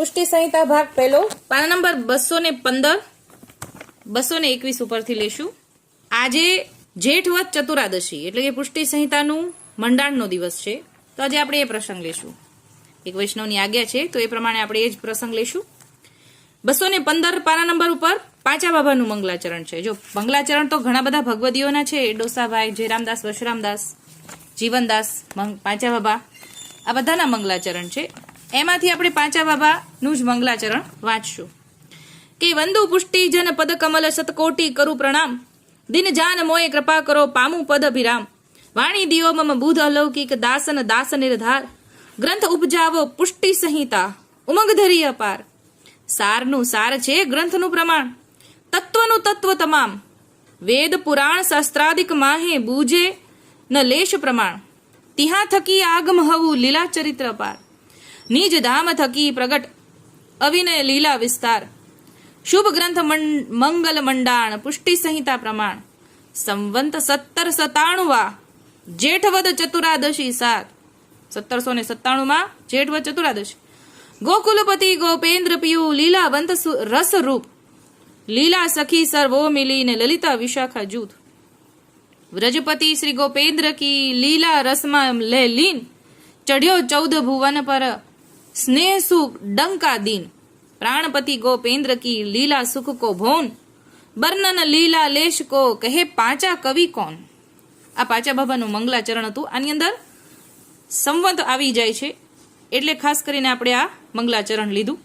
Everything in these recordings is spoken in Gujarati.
પુષ્ટિ સંહિતા ભાગ પહેલો. પાના નંબર બસો ને પંદર. બસો ને એકવીસ ઉપરથી લેશું. આજે જેઠવત ચતુરાદશી, એટલે કે પુષ્ટિ સંહિતાનું મંડાણનો દિવસ છે. તો આજે આપણે એ પ્રસંગ લેશું. એક વૈષ્ણવની આજ્ઞા છે, તો એ પ્રમાણે આપણે એ જ પ્રસંગ લેશું. બસો ને પંદર પાના નંબર ઉપર પાંચા બાબાનું મંગલાચરણ છે. જો મંગલાચરણ તો ઘણા બધા ભગવદીઓના છે. ડોસાભાઈ, જયરામદાસ, વશરામદાસ, જીવનદાસ પાંચા બાબા. આ બધાના મંગલાચરણ છે. એમાંથી આપણે પાંચા બાબાનું જ મંગલાચરણ વાંચશું. કે વંદુ પુષ્ટિ જન પદ કમલ સતકોટી કરું પ્રણામ. દિન જાન મોય કૃપા કરો પામું પદ અભિરામ. વાણી દિયો મમ બુધ અલૌકિક દાસન દાસ નિર્ધાર. ગ્રંથ ઉપજાવો પુષ્ટિ સંહિતા, ઉમંગ ધરી અપાર. સારનું સાર છે ગ્રંથનું પ્રમાણ. તત્વનું તત્વ તમામ. વેદ પુરાણ શાસ્ત્રાદિક માહે બૂજે ન લેશ પ્રમાણ. તિહા થકી આગમ હવું લીલા ચરિત્ર પાર. નિજ ધામ થકી પ્રગટ અવિનય લીલા વિસ્તાર. શુભ ગ્રંથ મંગલ મંડાણ, પુષ્ટિ સંહિતા પ્રમાણ. સંવંત સત્તર સતાણુવા જેઠવદ ચતુરાદશી સાત. સત્તરસો ને સત્તાણુંમાં જેઠવદ ચતુરાદશી. ગોકુલપતિ ગોપેન્દ્ર પિયુ લીલાવંત સુ- રસ રૂપ લીલા સખી સર્વો મિલીને લલિતા વિશાખા જૂથ. વ્રજપતિ શ્રી ગોપેન્દ્ર કી લીલા રસમાં લે લીન. ચઢ્યો ચૌદ ભુવન પર સ્નેહ સુખ ડંકા દિન. પ્રાણપતિ ગોપેન્દ્ર કી લીલા સુખ કો ભોન. બર્નન લીલા લેશ કો કહે પાંચા કવિ કોણ આ પાંચા બાબાનું મંગલાચરણ હતું. આની અંદર સંવંત આવી જાય છે. એટલે ખાસ કરીને આપણે આ મંગલાચરણ લીધું.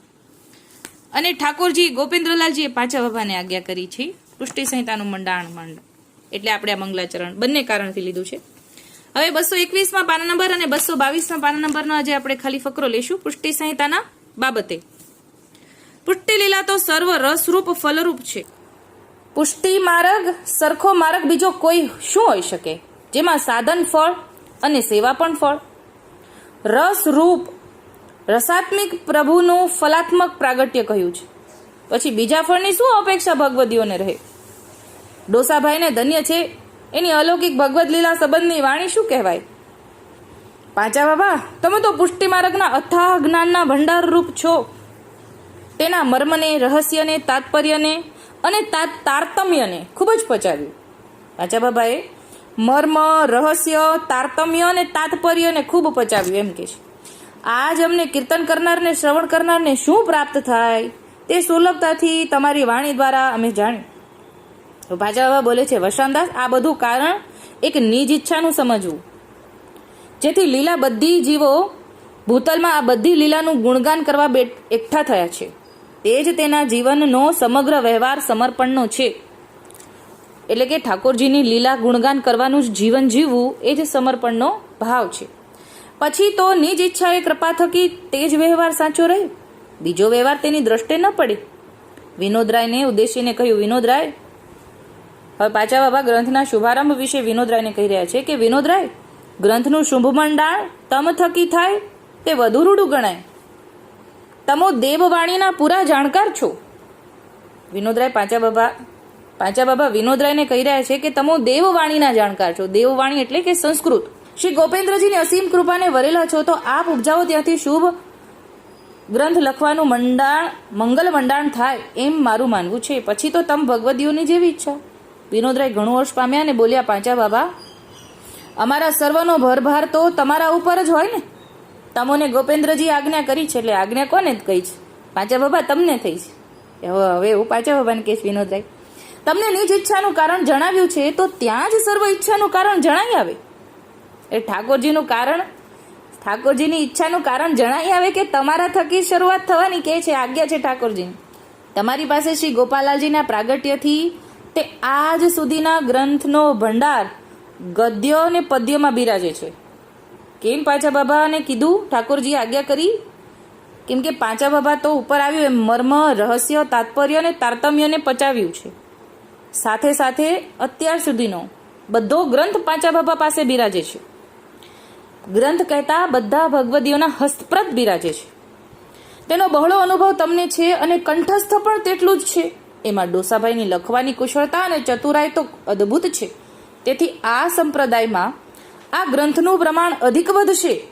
અને ઠાકોરજી ગોપેન્દ્રલાલજીએ પાંચા બાબાને આજ્ઞા કરી છે. પુષ્ટિ સંહિતાનું મંડાણ મંડ. એટલે આપણે આ મંગલાચરણ બંને કારણથી લીધું છે. હવે બસો એકવીસમાં પાના નંબર અને બસો બાવીસમાં પાના નંબરનો આજે આપણે ખાલી ફકરો લેશું પુષ્ટિ સંહિતાના બાબતે. પુષ્ટિ લીલા તો સર્વ રસરૂપ ફલરૂપ છે. પુષ્ટિ માર્ગ, સરખો માર્ગ બીજો કોઈ શું હોઈ શકે? જેમાં સાધન ફળ અને સેવા પણ ફળ. રસરૂપ, રસાત્મિક પ્રભુનું ફલાત્મક પ્રાગટ્ય કહ્યું છે. પછી બીજા ફળની શું અપેક્ષા ભગવદીઓને રહે? ડોસાભાઈને ધન્ય છે. એની અલૌકિક ભગવદ લીલા સંબંધની વાણી શું કહેવાય? પાંચા બાબા, તમે તો પુષ્ટિ માર્ગના અથાહ જ્ઞાનના ભંડાર રૂપ છો. તેના મર્મને, રહસ્યને, તાત્પર્યને અને તારતમ્યને ખૂબ જ પચાવ્યું પાંચા બાબાએ મર્મ, રહસ્ય, તારતમ્ય અને તાત્પર્યને ખૂબ પચાવ્યું એમ કે છે. આજ અમને કીર્તન કરનારને, શ્રવણ કરનારને શું પ્રાપ્ત થાય? તે સુલભતાથી તમારી વાણી દ્વારા અમે જાણ્યું તો ભાજા બાબા બોલે છે વસંતદાસ આ બધું કારણ એક નિજ ઈચ્છાનું સમજવું. જેથી લીલા બધી જીવો ભૂતલમાં આ બધી લીલાનું ગુણગાન કરવા એકઠા થયા છે. તે જ તેના જીવનનો સમગ્ર વ્યવહાર સમર્પણનો છે. એટલે કે ઠાકોરજીની લીલા ગુણગાન કરવાનું જ જીવન જીવવું એ જ સમર્પણનો ભાવ છે. પછી તો નિજ ઈચ્છાએ કૃપા થકી તે જ વ્યવહાર સાચો રહે બીજો વ્યવહાર તેની દ્રષ્ટિએ ન પડે. વિનોદરાયને ઉદ્દેશીને કહ્યું, વિનોદરાય હવે પાછા બાબા ગ્રંથના શુભારંભ વિશે વિનોદરાયને કહી રહ્યા છે કે, વિનોદરાય, ગ્રંથનું શુભ મંડાણ તમ થકી થાય તે વધુ રૂડું ગણાય. તમો દેવવાણીના પૂરા જાણકાર છો. વિનોદરાય પાંચા બાબા પાંચા બાબા વિનોદરાયને કહી રહ્યા છે કે, તમો દેવવાણીના જાણકાર છો. દેવવાણી એટલે કે સંસ્કૃત. શ્રી ગોપેન્દ્રજીની અસીમ કૃપાને વરેલા છો, તો આપ ઉપજાવો ત્યાંથી શુભ ગ્રંથ લખવાનું મંડાણ, મંગલ મંડાણ થાય એમ મારું માનવું છે. પછી તો તમ ભગવદીઓની જેવી ઈચ્છા. વિનોદરાય ઘણું હર્ષ પામ્યા અને બોલ્યા, પાંચા બાબા, અમારા સર્વનો ભરભાર તો તમારા ઉપર જ હોય ને? તમોને ગોપેન્દ્રજી આજ્ઞા કરી છે, એટલે આજ્ઞા કોને કહી છે? પાંચા બાબા, તમને થઈ છે. હવે હવે હું પાંચા બાબાને કહીશ વિનોદરાય. તમને નિજ ઈચ્છાનું કારણ જણાવ્યું છે, તો ત્યાં જ સર્વ ઈચ્છાનું કારણ જણાઈ આવે. એ ઠાકોરજીનું કારણ, ઠાકોરજીની ઈચ્છાનું કારણ જણાઈ આવે કે તમારા થકી શરૂઆત થવાની કે છે? આજ્ઞા છે ઠાકોરજીની. તમારી પાસે શ્રી ગોપાલાલજીના પ્રાગટ્યથી તે આજ સુધીના ગ્રંથનો ભંડાર ગદ્ય અને પદ્યમાં બિરાજે છે. કેમ પાછા બાબાને કીધું? ઠાકોરજીએ આજ્ઞા કરી? કેમ કે પાંચા બાબા તો ઉપર આવ્યું એમ મર્મ, રહસ્ય, તાત્પર્ય અને તારતમ્યને પચાવ્યું છે. સાથે સાથે અત્યાર સુધીનો બધો ગ્રંથ પાંચા બાબા પાસે બિરાજે છે. ગ્રંથ કહેતા બધા ભગવદીઓના હસ્તપ્રત બિરાજે છે. તેનો બહોળો અનુભવ તમને છે અને કંઠસ્થ પણ તેટલું જ છે. એમાં ડોસાભાઈની લખવાની કુશળતા અને ચતુરાઈ તો અદ્ભુત છે. તેથી આ સંપ્રદાયમાં આ ગ્રંથનું પ્રમાણ અધિક વધશે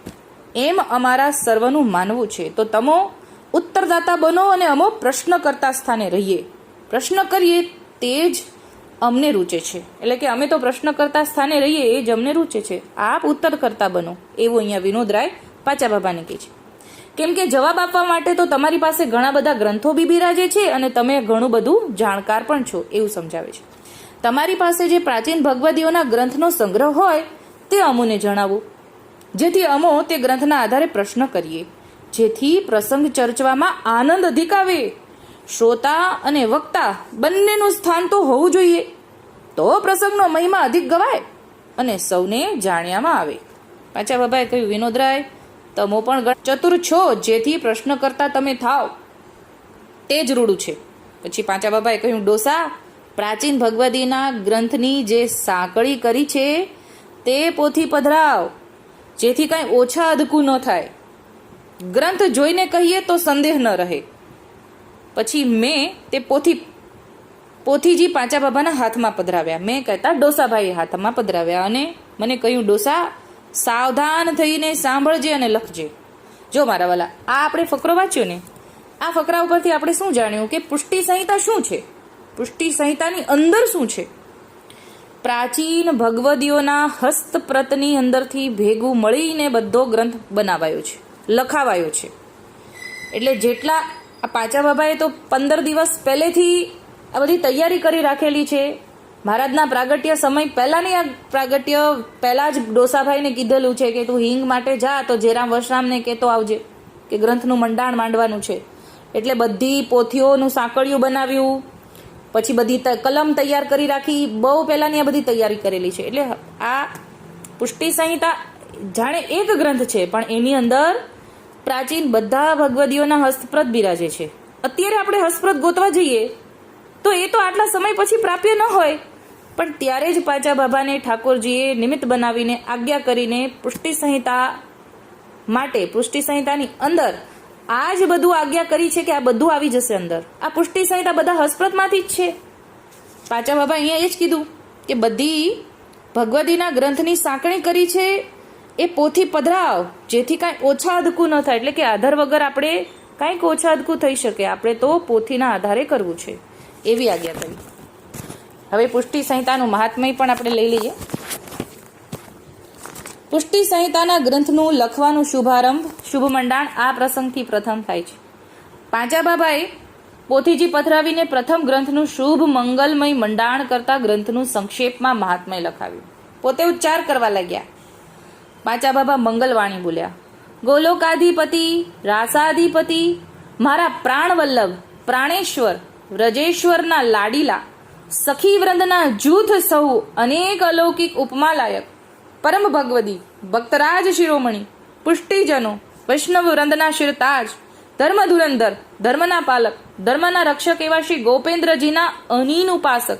એમ અમારા સર્વનું માનવું છે. તો તમો ઉત્તરદાતા બનો અને અમો પ્રશ્ન કરતા સ્થાને રહીએ. પ્રશ્ન કરીએ તે જ અમને રૂચે છે. એટલે કે અમે તો પ્રશ્ન કરતા સ્થાને રહીએ એ જ અમને રૂચે છે. આપ ઉત્તર કરતા બનો. એવું અહીંયા વિનોદ રાય પાચા બાબાને કહે છે. કેમ કે જવાબ આપવા માટે તો તમારી પાસે ઘણા બધા ગ્રંથો બી બિરાજે છે અને તમે ઘણું બધું જાણકાર પણ છો એવું સમજાવે છે. તમારી પાસે જે પ્રાચીન ભગવદીઓના ગ્રંથનો સંગ્રહ હોય, તે અમોને જણાવો. જેથી અમો તે ગ્રંથના આધારે પ્રશ્ન કરીએ. જેથી પ્રસંગ ચર્ચવામાં આનંદ અધિક આવે શ્રોતા અને વક્તા બંનેનું સ્થાન તો હોવું જોઈએ. તો પ્રસંગનો મહિમા અધિક ગવાય અને સૌને જાણ્યામાં આવે. પાછા બાબાએ કહ્યું, વિનોદરાય તમો પણ ચતુર છો, જેથી પ્રશ્ન કરતા તમે થાવ. તે જ રૂડું છે. પછી પાંચા બાબાએ કહ્યું, ડોસા, પ્રાચીન ભગવદીના ગ્રંથની જે સાંકળી કરી છે, તે પોથી પધરાવ, જેથી કાંઈ ઓછા અધકું ન થાય. ગ્રંથ જોઈને કહીએ તો સંદેહ ન રહે. પછી મેં તે પોથી, પોથીજી પાંચા બાબાના હાથમાં પધરાવ્યા. મેં કહેતા, ડોસાભાઈએ હાથમાં પધરાવ્યા. અને મને કહ્યું, ડોસા સાવધાન થઈને સાંભળજે અને લખજે. જો મારા વાલા, આ આપણે ફકરો વાંચ્યો ને, આ ફકરા ઉપરથી આપણે શું જાણ્યું કે પુષ્ટિ સંહિતા શું છે? પુષ્ટિ સંહિતાની અંદર શું છે? પ્રાચીન ભગવદીઓના હસ્તપ્રતની અંદરથી ભેગું મળીને બધો ગ્રંથ બનાવાયો છે, લખાવાયો છે. એટલે જેટલા આ પાંચા બાબાએ તો પંદર દિવસ પહેલેથી આ બધી તૈયારી કરી રાખેલી છે મહારાજના પ્રાગટ્ય સમય પહેલાની આ પ્રાગટ્ય પહેલા જ ડોસાભાઈને કીધેલું છે કે તું હિંગ માટે જા, તો જેરામ વશરામને કહેતો આવજે કે ગ્રંથનું મંડાણ માંડવાનું છે. એટલે બધી પોથીઓનું સાંકળિયું બનાવ્યું, પછી બધી કલમ તૈયાર કરી રાખી, બહુ પહેલાની આ બધી તૈયારી કરેલી છે. એટલે આ પુષ્ટિ સંહિતા જાણે એક ગ્રંથ છે, પણ એની અંદર પ્રાચીન બધા ભગવદીઓના હસ્તપ્રત બિરાજે છે. અત્યારે આપણે હસ્તપ્રત ગોતવા જઈએ, તો એ તો આટલા સમય પછી પ્રાપ્ય ન હોય. પણ ત્યારે જ પાચા બાબાને ઠાકોરજીએ નિમિત્ત બનાવીને આજ્ઞા કરીને પુષ્ટિ સંહિતા માટે, પુષ્ટિ સંહિતાની અંદર આ જ બધું આજ્ઞા કરી છે કે આ બધું આવી જશે અંદર. આ પુષ્ટિ સંહિતા બધા હસ્પ્રતમાંથી જ છે. પાચા બાબા અહીંયા એ જ કીધું કે બધી ભગવદીના ગ્રંથની સાંકણી કરી છે એ પોથી પધરાવ, જેથી કાંઈ ઓછા અધકું ન થાય. એટલે કે આધાર વગર આપણે કાંઈક ઓછા અધકું થઈ શકે. આપણે તો પોથીના આધારે કરવું છે. એવી આજ્ઞા કરી. હવે પુષ્ટિ સંહિતાનું મહાત્મય પણ આપણે લઈ લઈએ. પુષ્ટિ સંહિતાના ગ્રંથનું લખવાનું શુભારંભ શુભ મંડાણ આ પ્રસંગથી પ્રથમ થાય છે. પાંચા બાબાએ પોથીજી પથરાવીને પ્રથમ ગ્રંથનું શુભ મંગલમય મંડાણ કરતા ગ્રંથનું સંક્ષેપમાં મહાત્મય લખાવ્યું. પોતે ઉચ્ચાર કરવા લાગ્યા. પાંચા બાબા મંગલવાણી બોલ્યા, ગોલોકાધિપતિ, રાસાધિપતિ, મારા પ્રાણવલ્લભ, પ્રાણેશ્વર, વ્રજેશ્વરના લાડીલા સખી વૃંદના જૂથ સહુ અનેક અલૌકિક ઉપમાલાયક. પરમ ભગવદી, ભક્તરાજ શિરોમણી, પુષ્ટિજનો, વૈષ્ણવ વૃંદના શિરતાજ ધર્મ ધુરંધર, ધર્મના પાલક, ધર્મના રક્ષક એવા શ્રી ગોપેન્દ્રજીના અનીન ઉપાસક.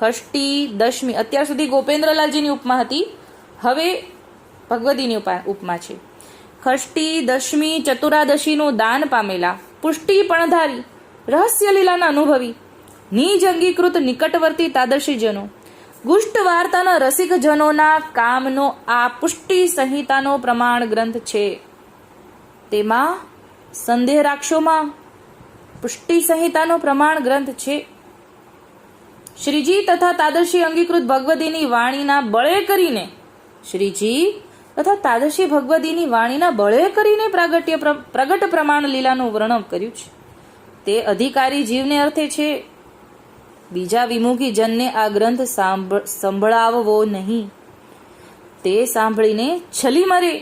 ખષ્ટી દશમી, અત્યાર સુધી ગોપેન્દ્રલાલજીની ઉપમા હતી. હવે ભગવદીની ઉપા, ઉપમા છે. ખષ્ટી દશમી, ચતુરાદશીનું દાન પામેલા પુષ્ટિ પણધારી રહસ્ય લીલાના અનુભવી નિજ અંગીકૃત નિકટવર્તી તાદર્શીજનો. ગુષ્ટ વાર્તાના રસિકજનોના કામનો આ પુષ્ટિ સંહિતાનો પ્રમાણ ગ્રંથ છે. તેમાં સંદેહ રાખશોમાં પુષ્ટિ સંહિતાનો પ્રમાણ ગ્રંથ છે. શ્રીજી તથા તાદર્શી અંગીકૃત ભગવદીની વાણીના બળે કરીને શ્રીજી તથા તાદર્શી ભગવદીની વાણીના બળે કરીને પ્રાગટ્ય પ્રગટ પ્રમાણ લીલાનું વર્ણન કર્યું છે. તે અધિકારી જીવને અર્થે છે. બીજા વિમુખી જનને આ ગ્રંથ સંભળાવવો નહીં. તે સાંભળીને છલી મરે.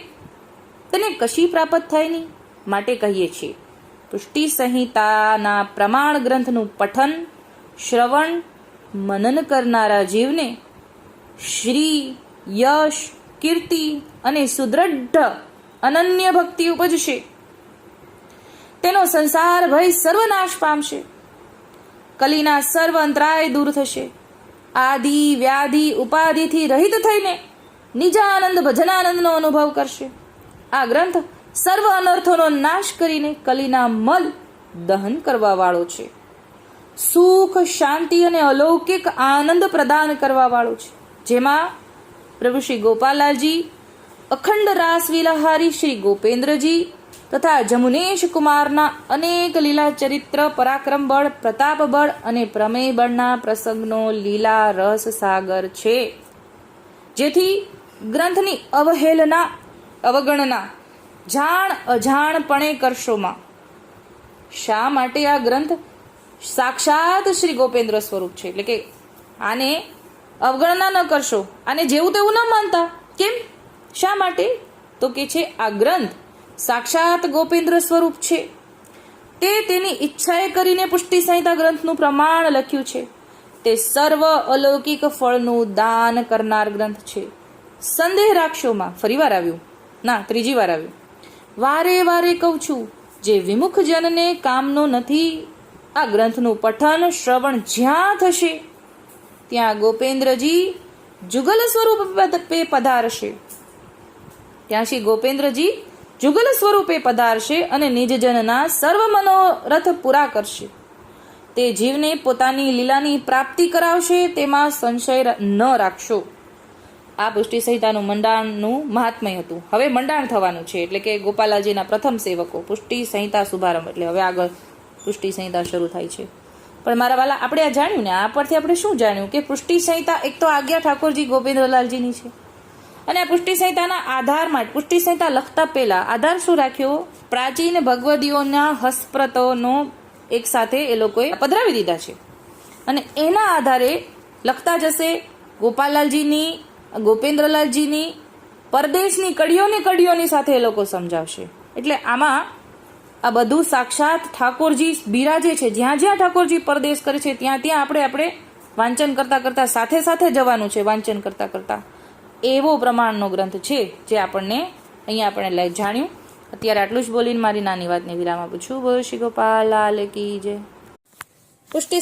તેને કશી પ્રાપ્ત થાય નહીં? માટે કહીએ છીએ. પુષ્ટિ સંહિતાના પ્રમાણ ગ્રંથનું પઠન, શ્રવણ, મનન કરનારા જીવને શ્રી યશ, કીર્તિ અને સુદૃઢ અનન્ય ભક્તિ ઉપજશે. તેનો સંસાર ભય સર્વનાશ પામશે. કલીના સર્વ અંતરાય દૂર થશે. આદિ, વ્યાધિ, ઉપાધિથી રહિત થઈને નિજાનંદ, ભજનાનંદનો અનુભવ કરશે. આ ગ્રંથ સર્વ અનર્થોનો નાશ કરીને કલીના મલ દહન કરવા વાળો છે. સુખ, શાંતિ અને અલૌકિક આનંદ પ્રદાન કરવા વાળો છે. જેમાં પ્રભુ શ્રી ગોપાલાલજી અખંડ રાસ વિલાહારી શ્રી ગોપેન્દ્રજી તથા જમુનેશ કુમારના અનેક લીલા ચરિત્ર, પરાક્રમ બળ, પ્રતાપ બળ અને પ્રમેય બળના પ્રસંગનો લીલા રસ સાગર છે. જેથી ગ્રંથની અવહેલના, અવગણના, જાણ અજાણપણે કરશોમાં શા માટે આ ગ્રંથ સાક્ષાત શ્રી ગોપેન્દ્ર સ્વરૂપ છે? એટલે કે આને અવગણના ન કરશો. આને જેવું તેવું ન માનતા. કેમ? શા માટે? તો કે છે આ ગ્રંથ સાક્ષાત ગોપેન્દ્ર સ્વરૂપ છે. તે તેની ઈચ્છાએ કરીને પુષ્ટિ સંહિતા ગ્રંથનું પ્રમાણ લખ્યું છે. તે સર્વ અલૌકિક ફળનું દાન કરનાર ગ્રંથ છે. સંદેહ રાખશોમાં ફરી વાર આવ્યું. ના, ત્રીજી વાર આવ્યું. વારે વારે કહું છું, જે વિમુખ જનને કામનો નથી, આ ગ્રંથનું પઠન શ્રવણ જ્યાં થશે, ત્યાં ગોપેન્દ્રજી જુગલ સ્વરૂપે પધારશે. ત્યાં શ્રી ગોપેન્દ્રજી જુગલ સ્વરૂપે પધારશે અને નિજજનના સર્વ મનોરથ પૂરા કરશે. તે જીવને પોતાની લીલાની પ્રાપ્તિ કરાવશે, તેમાં સંશય ન રાખશો. આ પુષ્ટિ સંહિતાનું મંડાણનું મહાત્મય હતું. હવે મંડાણ થવાનું છે, એટલે કે ગોપાલાજીના પ્રથમ સેવકો. પુષ્ટિ સંહિતા શુભારંભ, એટલે હવે આગળ પુષ્ટિ સંહિતા શરૂ થાય છે. પણ મારા વાલા, આપણે આ જાણ્યું ને? આ પરથી આપણે શું જાણ્યું? કે પુષ્ટિ સંહિતા એક તો આજ્ઞા ઠાકોરજી ગોવિંદલાલજીની છે. અને પુષ્ટિ સંહિતાના આધાર માટે પુષ્ટિ સંહિતા લખતા પહેલા આધાર શું રાખ્યો? પ્રાચીન ભગવદીઓના હસ્પ્રતોનો એક સાથે એ લોકોએ પધરાવી દીધા છે. અને એના આધારે લખતા જશે ગોપાલલાલજીની, ગોપેન્દ્રલાલજીની, પરદેશની કડીઓની કડીઓની સાથે એ લોકો સમજાવશે. એટલે આમાં આ બધું સાક્ષાત ઠાકોરજી બિરાજે છે. જ્યાં જ્યાં ઠાકોરજી પરદેશ કરે છે, ત્યાં ત્યાં આપણે આપણે વાંચન કરતા કરતા સાથે સાથે જવાનું છે, વાંચન કરતા કરતા. એવો પ્રમાણનો ગ્રંથ છે જે આપણને અહીંયા આપણે લઈ જાણ્યું. અત્યારે આટલું જ બોલીને મારી નાની વાતને વિરામ આપું છું. શ્રી ગોપાલ, લાલ કી જય. પુષ્ટિ